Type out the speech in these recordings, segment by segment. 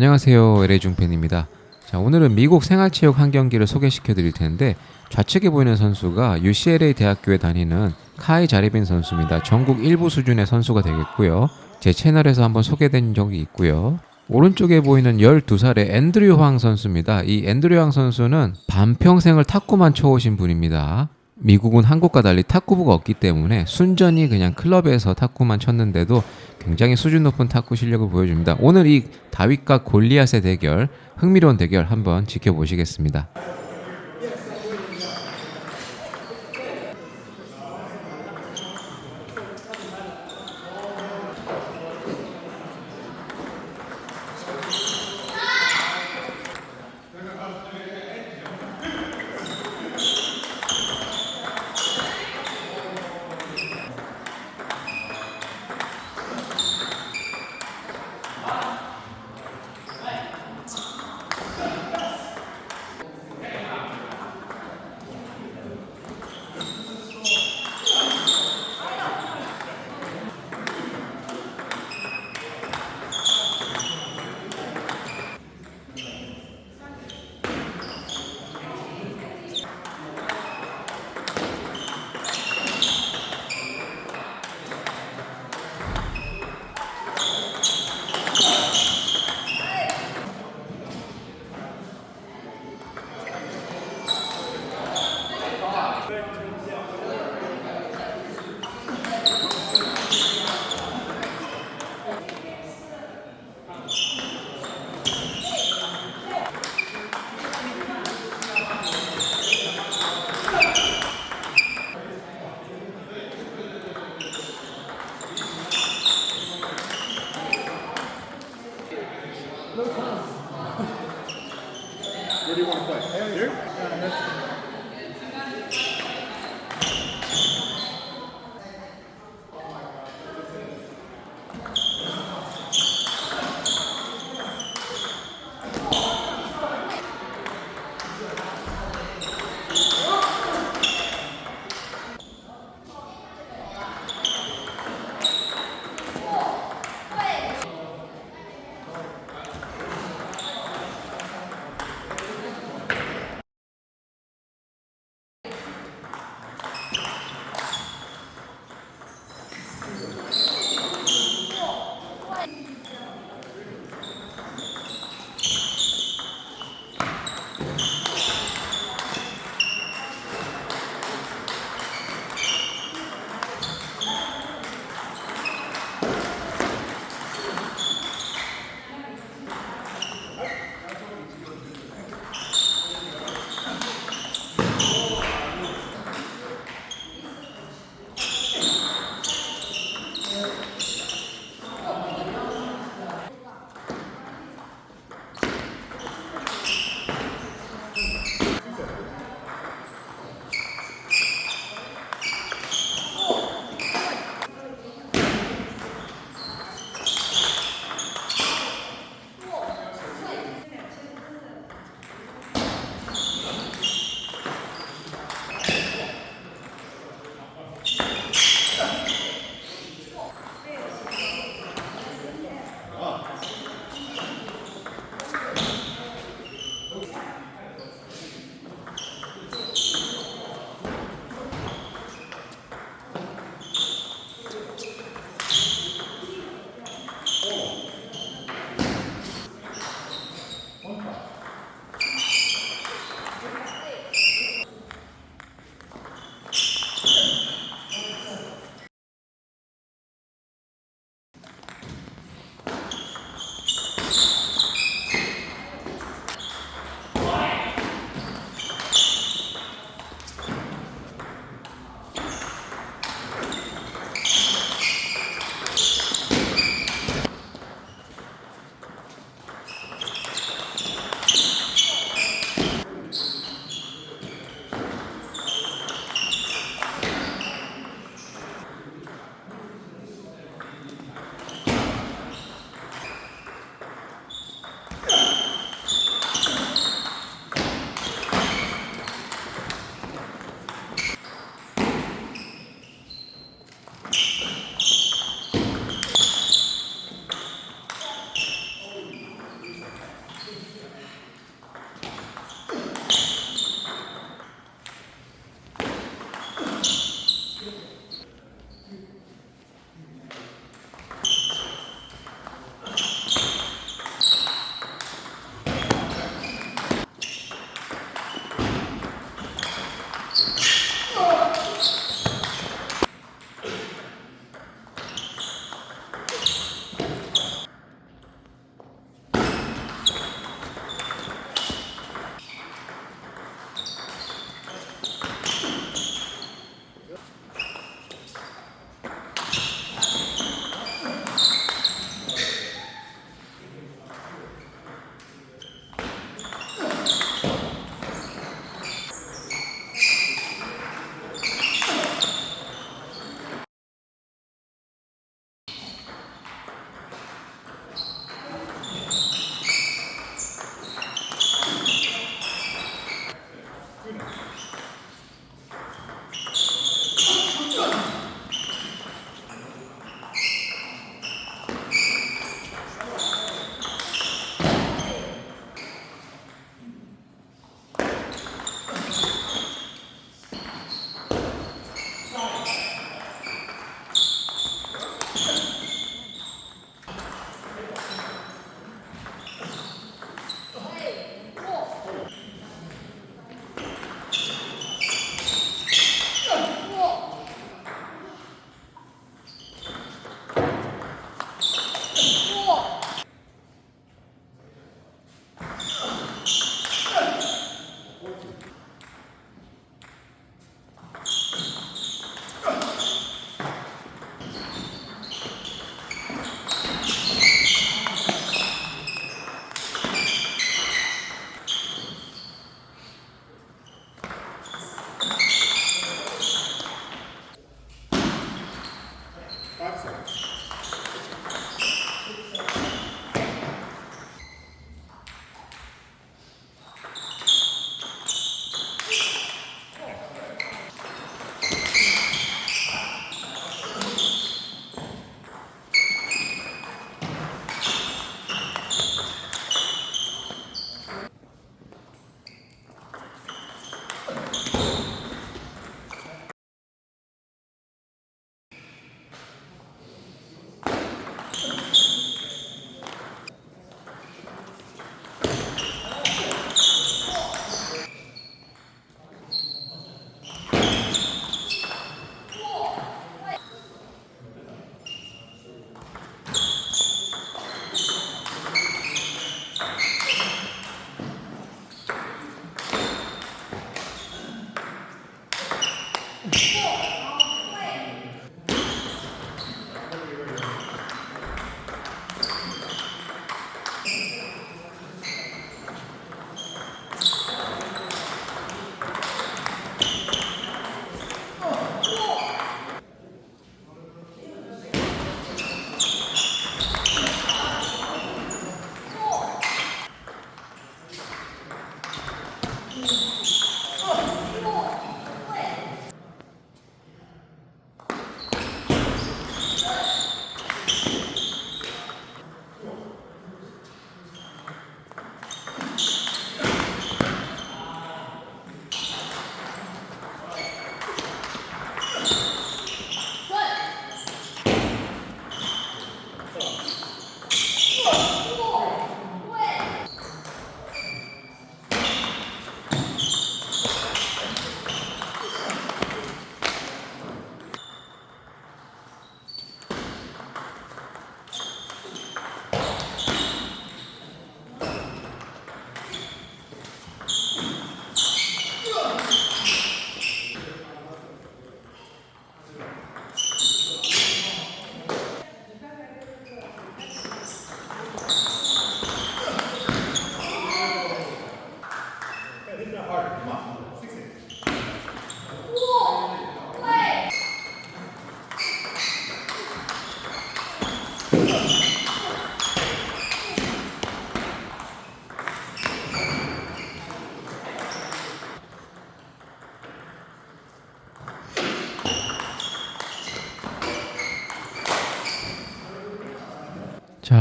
안녕하세요. LA 중팬입니다. 자, 오늘은 미국 생활체육 한 경기를 소개시켜 드릴 텐데 좌측에 보이는 선수가 UCLA 대학교에 다니는 카이 자리빈 선수입니다. 전국 1부 수준의 선수가 되겠고요. 제 채널에서 한번 소개된 적이 있고요. 오른쪽에 보이는 12살의 앤드류 황 선수입니다. 이 앤드류 황 선수는 반평생을 탁구만 쳐오신 분입니다. 미국은 한국과 달리 탁구부가 없기 때문에 순전히 그냥 클럽에서 탁구만 쳤는데도 굉장히 수준 높은 탁구 실력을 보여줍니다. 오늘 이 다윗과 골리앗의 대결, 흥미로운 대결 한번 지켜보시겠습니다.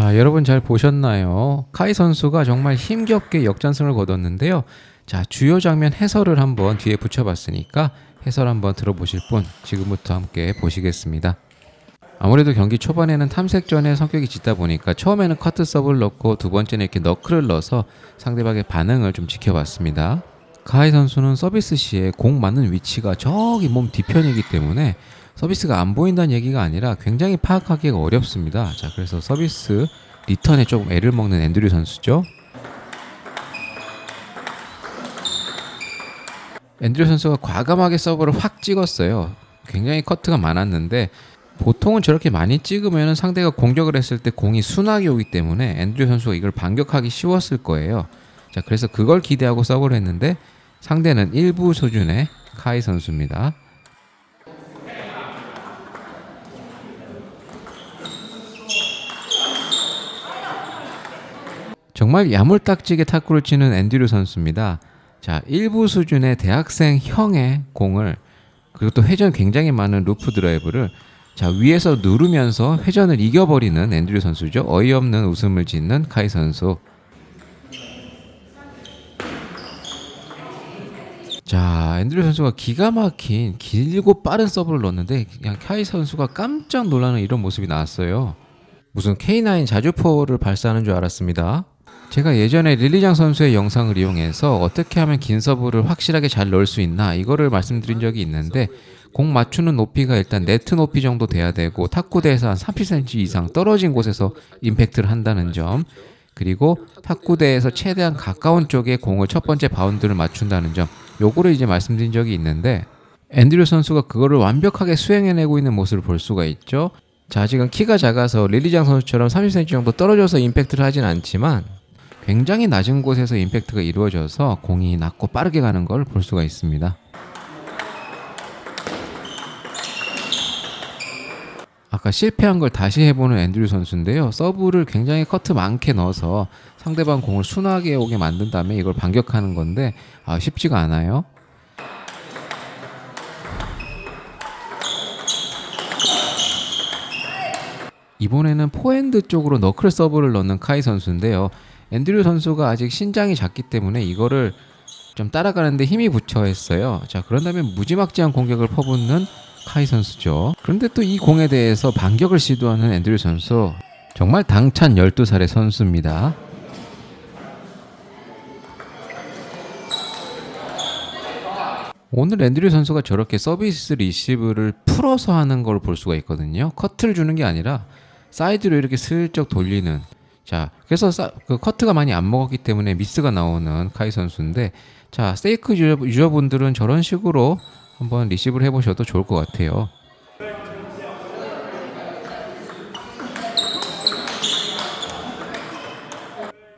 자, 여러분 잘 보셨나요? 카이 선수가 정말 힘겹게 역전승을 거뒀는데요. 자, 주요 장면 해설을 한번 뒤에 붙여봤으니까 해설 한번 들어보실 분 지금부터 함께 보시겠습니다. 아무래도 경기 초반에는 탐색전의 성격이 짙다 보니까 처음에는 커트 서브를 넣고 두 번째는 이렇게 너클을 넣어서 상대방의 반응을 좀 지켜봤습니다. 카이 선수는 서비스 시에 공 맞는 위치가 저기 몸 뒤편이기 때문에 서비스가 안 보인다는 얘기가 아니라 굉장히 파악하기가 어렵습니다. 자, 그래서 서비스 리턴에 조금 애를 먹는 앤드류 선수죠. 앤드류 선수가 과감하게 서브를 확 찍었어요. 굉장히 커트가 많았는데 보통은 저렇게 많이 찍으면 상대가 공격을 했을 때 공이 순하게 오기 때문에 앤드류 선수가 이걸 반격하기 쉬웠을 거예요. 자, 그래서 그걸 기대하고 서브를 했는데 상대는 일부 수준의 카이 선수입니다. 정말 야물딱지게 탁구를 치는 앤드류 선수입니다. 자, 일부 수준의 대학생형의 공을 그리고 또 회전 굉장히 많은 루프 드라이브를 자, 위에서 누르면서 회전을 이겨버리는 앤드류 선수죠. 어이없는 웃음을 짓는 카이 선수. 자, 앤드류 선수가 기가 막힌 길고 빠른 서브를 넣었는데 그냥 카이 선수가 깜짝 놀라는 이런 모습이 나왔어요. 무슨 K9 자주포를 발사하는 줄 알았습니다. 제가 예전에 릴리장 선수의 영상을 이용해서 어떻게 하면 긴 서브를 확실하게 잘 넣을 수 있나 이거를 말씀드린 적이 있는데 공 맞추는 높이가 일단 네트 높이 정도 돼야 되고 탁구대에서 한 30cm 이상 떨어진 곳에서 임팩트를 한다는 점 그리고 탁구대에서 최대한 가까운 쪽에 공을 첫 번째 바운드를 맞춘다는 점 요거를 이제 말씀드린 적이 있는데 앤드류 선수가 그거를 완벽하게 수행해내고 있는 모습을 볼 수가 있죠. 자, 지금 키가 작아서 릴리장 선수처럼 30cm 정도 떨어져서 임팩트를 하진 않지만 굉장히 낮은 곳에서 임팩트가 이루어져서 공이 낮고 빠르게 가는 걸 볼 수가 있습니다. 아까 실패한 걸 다시 해보는 앤드류 선수인데요. 서브를 굉장히 커트 많게 넣어서 상대방 공을 순하게 오게 만든 다음에 이걸 반격하는 건데 아, 쉽지가 않아요. 이번에는 포핸드 쪽으로 너클 서브를 넣는 카이 선수인데요. 앤드류 선수가 아직 신장이 작기 때문에 이거를 좀 따라가는데 힘이 부처 했어요. 자, 그런 다음에 무지막지한 공격을 퍼붓는 카이 선수죠. 그런데 또 이 공에 대해서 반격을 시도하는 앤드류 선수. 정말 당찬 12살의 선수입니다. 오늘 앤드류 선수가 저렇게 서비스 리시브를 풀어서 하는 걸 볼 수가 있거든요. 커트를 주는 게 아니라 사이드로 이렇게 슬쩍 돌리는. 자, 그래서 사- 그 커트가 많이 안 먹었기 때문에 미스가 나오는 카이 선수인데, 자, 세이크 유저, 유저 분들은 저런 식으로 한번 리시브를 해보셔도 좋을 것 같아요.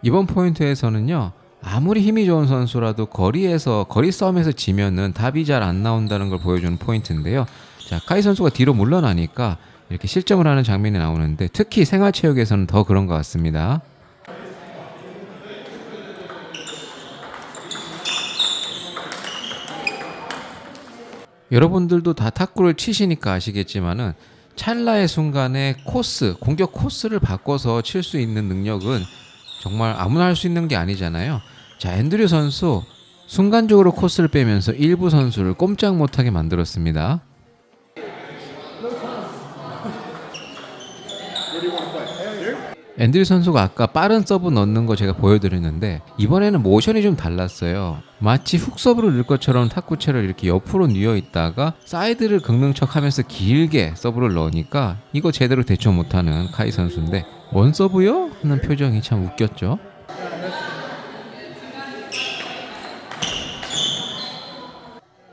이번 포인트에서는요. 아무리 힘이 좋은 선수라도 거리에서 거리 싸움에서 지면은 답이 잘 안 나온다는 걸 보여주는 포인트인데요. 자, 카이 선수가 뒤로 물러나니까 이렇게 실점을 하는 장면이 나오는데 특히 생활체육에서는 더 그런 것 같습니다. 여러분들도 다 탁구를 치시니까 아시겠지만은 찰나의 순간에 코스, 공격 코스를 바꿔서 칠 수 있는 능력은 정말 아무나 할 수 있는 게 아니잖아요. 자, 앤드류 선수 순간적으로 코스를 빼면서 일부 선수를 꼼짝 못하게 만들었습니다. 앤드류 선수가 아까 빠른 서브 넣는 거 제가 보여드렸는데 이번에는 모션이 좀 달랐어요. 마치 훅 서브를 넣을 것처럼 탁구채를 이렇게 옆으로 뉘어 있다가 사이드를 긁는 척하면서 길게 서브를 넣으니까 이거 제대로 대처 못하는 카이 선수인데 뭔 서브요? 하는 표정이 참 웃겼죠.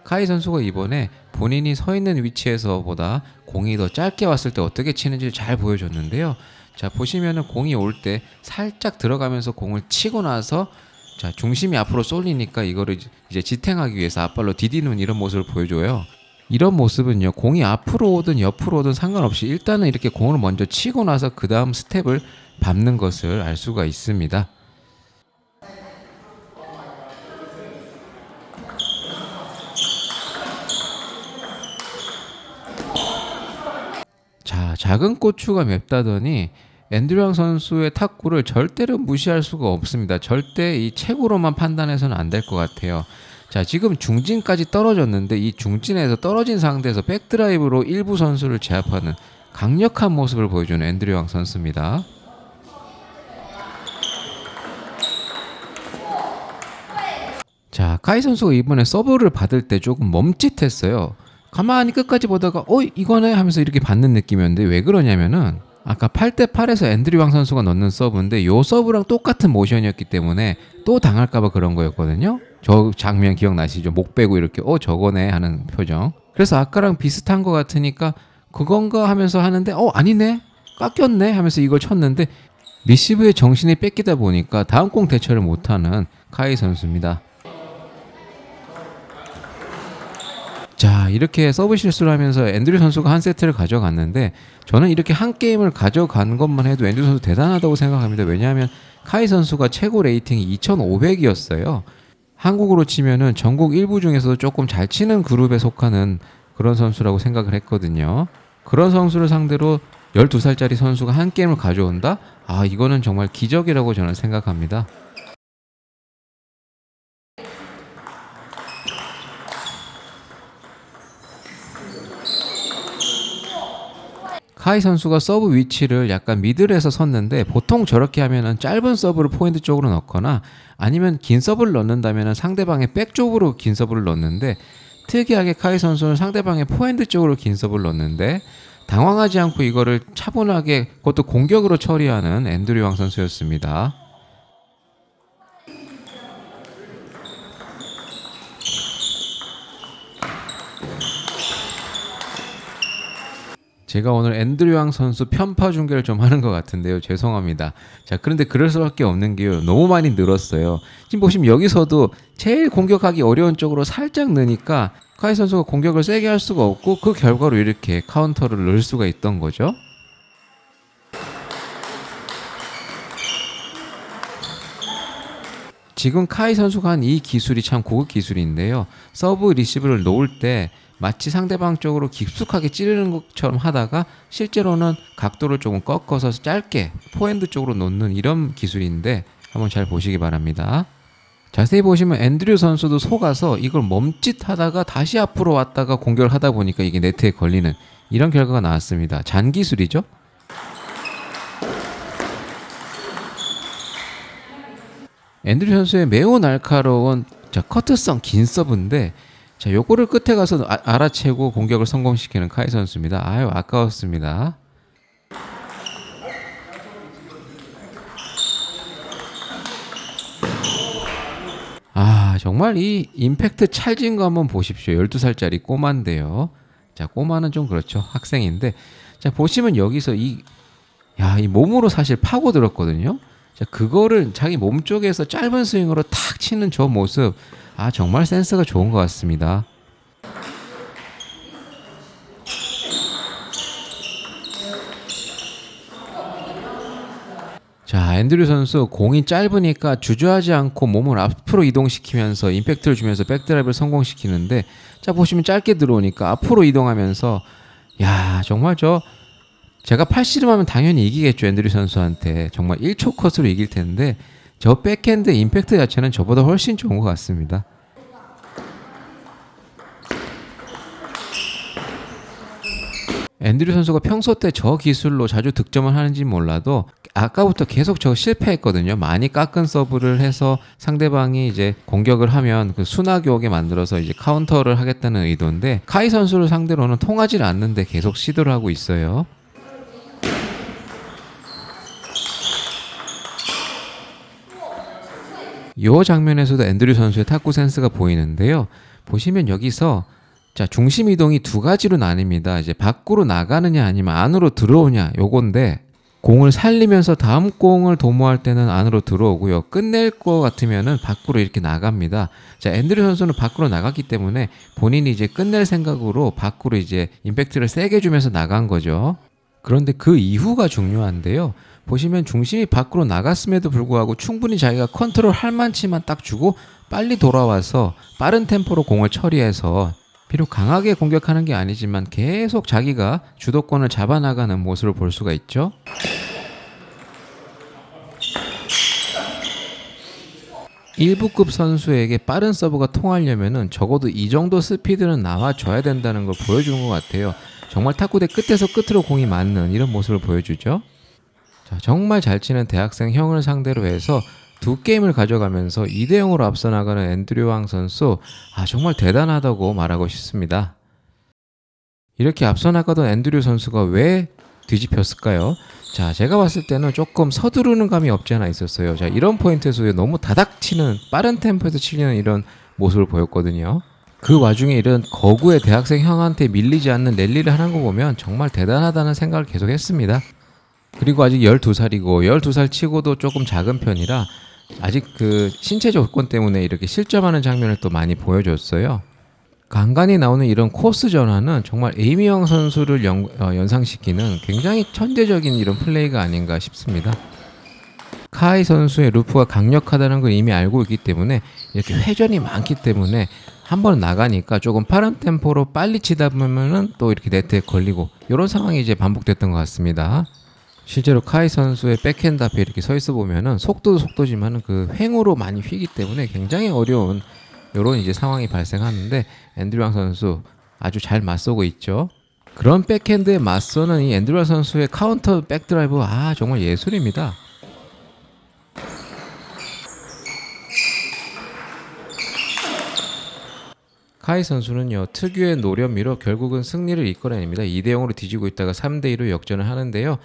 카이 선수가 이번에 본인이 서 있는 위치에서보다 공이 더 짧게 왔을 때 어떻게 치는지를 잘 보여줬는데요. 자 보시면은 공이 올 때 살짝 들어가면서 공을 치고 나서 자 중심이 앞으로 쏠리니까 이거를 이제 지탱하기 위해서 앞발로 디디는 이런 모습을 보여줘요. 이런 모습은요 공이 앞으로 오든 옆으로 오든 상관없이 일단은 이렇게 공을 먼저 치고 나서 그 다음 스텝을 밟는 것을 알 수가 있습니다. 자, 작은 고추가 맵다더니 앤드류앙 선수의 탁구를 절대로 무시할 수가 없습니다. 절대 이 책으로만 판단해서는 안 될 것 같아요. 자, 지금 중진까지 떨어졌는데 이 중진에서 떨어진 상태에서 백드라이브로 일부 선수를 제압하는 강력한 모습을 보여주는 앤드류앙 선수입니다. 자, 카이 선수가 이번에 서브를 받을 때 조금 멈칫했어요. 가만히 끝까지 보다가 어 이거네 하면서 이렇게 받는 느낌이었는데 왜 그러냐면은 아까 8대 8에서 앤드류 왕 선수가 넣는 서브인데 요 서브랑 똑같은 모션이었기 때문에 또 당할까봐 그런 거였거든요. 저 장면 기억나시죠? 목 빼고 이렇게 어 저거네 하는 표정. 그래서 아까랑 비슷한 것 같으니까 그건가 하면서 하는데 어 아니네 깎였네 하면서 이걸 쳤는데 리시브의 정신이 뺏기다 보니까 다음 공 대처를 못하는 카이 선수입니다. 자 이렇게 서브 실수를 하면서 앤드류 선수가 한 세트를 가져갔는데 저는 이렇게 한 게임을 가져간 것만 해도 앤드류 선수 대단하다고 생각합니다. 왜냐하면 카이 선수가 최고 레이팅이 2,500이었어요. 한국으로 치면은 전국 일부 중에서도 조금 잘 치는 그룹에 속하는 그런 선수라고 생각을 했거든요. 그런 선수를 상대로 12살짜리 선수가 한 게임을 가져온다? 아, 이거는 정말 기적이라고 저는 생각합니다. 카이 선수가 서브 위치를 약간 미들에서 섰는데 보통 저렇게 하면은 짧은 서브를 포인트 쪽으로 넣거나 아니면 긴 서브를 넣는다면은 상대방의 백 쪽으로 긴 서브를 넣는데 특이하게 카이 선수는 상대방의 포핸드 쪽으로 긴 서브를 넣는데 당황하지 않고 이거를 차분하게 그것도 공격으로 처리하는 앤드류 왕 선수였습니다. 제가 오늘 앤드류 왕 선수 편파 중계를 좀 하는 것 같은데요. 죄송합니다. 자, 그런데 그럴 수밖에 없는 게요. 너무 많이 늘었어요. 지금 보시면 여기서도 제일 공격하기 어려운 쪽으로 살짝 느니까 카이 선수가 공격을 세게 할 수가 없고 그 결과로 이렇게 카운터를 넣을 수가 있던 거죠. 지금 카이 선수가 한 이 기술이 참 고급 기술인데요. 서브 리시브를 놓을 때 마치 상대방 쪽으로 깊숙하게 찌르는 것처럼 하다가 실제로는 각도를 조금 꺾어서 짧게 포핸드 쪽으로 놓는 이런 기술인데 한번 잘 보시기 바랍니다. 자세히 보시면 앤드류 선수도 속아서 이걸 멈칫하다가 다시 앞으로 왔다가 공격을 하다 보니까 이게 네트에 걸리는 이런 결과가 나왔습니다. 잔 기술이죠. 앤드류 선수의 매우 날카로운 자, 커트성 긴 서브인데 자, 요거를 끝에 가서 아- 알아채고 공격을 성공시키는 카이 선수입니다. 아유, 아까웠습니다. 아, 정말 이 임팩트 찰진 거 한번 보십시오. 12살짜리 꼬마인데요. 자, 꼬마는 좀 그렇죠. 학생인데. 자, 보시면 여기서 이, 야, 이 몸으로 사실 파고들었거든요. 자, 그거를 자기 몸 쪽에서 짧은 스윙으로 탁 치는 저 모습. 아, 정말 센스가 좋은 것 같습니다. 자, 앤드류 선수 공이 짧으니까 주저하지 않고 몸을 앞으로 이동시키면서 임팩트를 주면서 백드라이브를 성공시키는데 자, 보시면 짧게 들어오니까 앞으로 이동하면서 야, 정말 저 제가 팔씨름하면 당연히 이기겠죠 앤드류 선수한테 정말 1초 컷으로 이길 텐데 저 백핸드 임팩트 자체는 저보다 훨씬 좋은 것 같습니다. 앤드류 선수가 평소 때 저 기술로 자주 득점을 하는지 몰라도 아까부터 계속 저 실패했거든요. 많이 깎은 서브를 해서 상대방이 이제 공격을 하면 그 순하게 오게 만들어서 이제 카운터를 하겠다는 의도인데 카이 선수를 상대로는 통하지 않는데 계속 시도를 하고 있어요. 요 장면에서도 앤드류 선수의 탁구 센스가 보이는데요. 보시면 여기서 자 중심 이동이 두 가지로 나뉩니다. 이제 밖으로 나가느냐 아니면 안으로 들어오냐 요건데 공을 살리면서 다음 공을 도모할 때는 안으로 들어오고요. 끝낼 것 같으면은 밖으로 이렇게 나갑니다. 자 앤드류 선수는 밖으로 나갔기 때문에 본인이 이제 끝낼 생각으로 밖으로 이제 임팩트를 세게 주면서 나간 거죠. 그런데 그 이후가 중요한데요. 보시면 중심이 밖으로 나갔음에도 불구하고 충분히 자기가 컨트롤 할 만치만 딱 주고 빨리 돌아와서 빠른 템포로 공을 처리해서 비록 강하게 공격하는 게 아니지만 계속 자기가 주도권을 잡아나가는 모습을 볼 수가 있죠. 1부급 선수에게 빠른 서브가 통하려면 적어도 이 정도 스피드는 나와줘야 된다는 걸 보여주는 것 같아요. 정말 탁구대 끝에서 끝으로 공이 맞는 이런 모습을 보여주죠. 자, 정말 잘 치는 대학생 형을 상대로 해서 두 게임을 가져가면서 2대 0으로 앞서 나가는 앤드류 왕 선수, 아, 정말 대단하다고 말하고 싶습니다. 이렇게 앞서 나가던 앤드류 선수가 왜 뒤집혔을까요? 자, 제가 봤을 때는 조금 서두르는 감이 없지 않아 있었어요. 자, 이런 포인트에서 너무 다닥 치는 빠른 템포에서 치는 이런 모습을 보였거든요. 그 와중에 이런 거구의 대학생 형한테 밀리지 않는 랠리를 하는 거 보면 정말 대단하다는 생각을 계속 했습니다. 그리고 아직 12살이고 12살 치고도 조금 작은 편이라 아직 그 신체 조건 때문에 이렇게 실점하는 장면을 또 많이 보여줬어요. 간간히 나오는 이런 코스 전환은 정말 에이미영 선수를 연, 어, 연상시키는 굉장히 천재적인 이런 플레이가 아닌가 싶습니다. 카이 선수의 루프가 강력하다는 걸 이미 알고 있기 때문에 이렇게 회전이 많기 때문에 한 번 나가니까 조금 빠른 템포로 빨리 치다 보면은 또 이렇게 네트에 걸리고 이런 상황이 이제 반복됐던 것 같습니다. 실제로 카이 선수의 백핸드 앞에 이렇게 서 있어 보면은 속도도 속도지만 그 횡으로 많이 휘기 때문에 굉장히 어려운 이런 이제 상황이 발생하는데 앤드류왕 선수 아주 잘 맞서고 있죠. 그런 백핸드에 맞서는 이 앤드류왕 선수의 카운터 백드라이브 아 정말 예술입니다. 카이 선수는요 특유의 노련미로 결국은 승리를 이끌어냅니다. 2대 0으로 뒤지고 있다가 3대 2로 역전을 하는데요.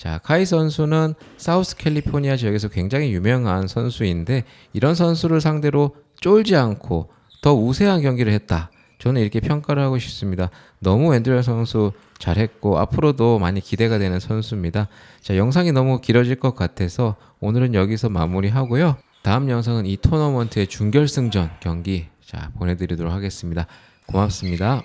자 카이 선수는 사우스 캘리포니아 지역에서 굉장히 유명한 선수인데 이런 선수를 상대로 쫄지 않고 더 우세한 경기를 했다. 저는 이렇게 평가를 하고 싶습니다. 너무 앤드류 선수 잘했고 앞으로도 많이 기대가 되는 선수입니다. 자 영상이 너무 길어질 것 같아서 오늘은 여기서 마무리하고요. 다음 영상은 이 토너먼트의 준결승전 경기 자 보내드리도록 하겠습니다. 고맙습니다.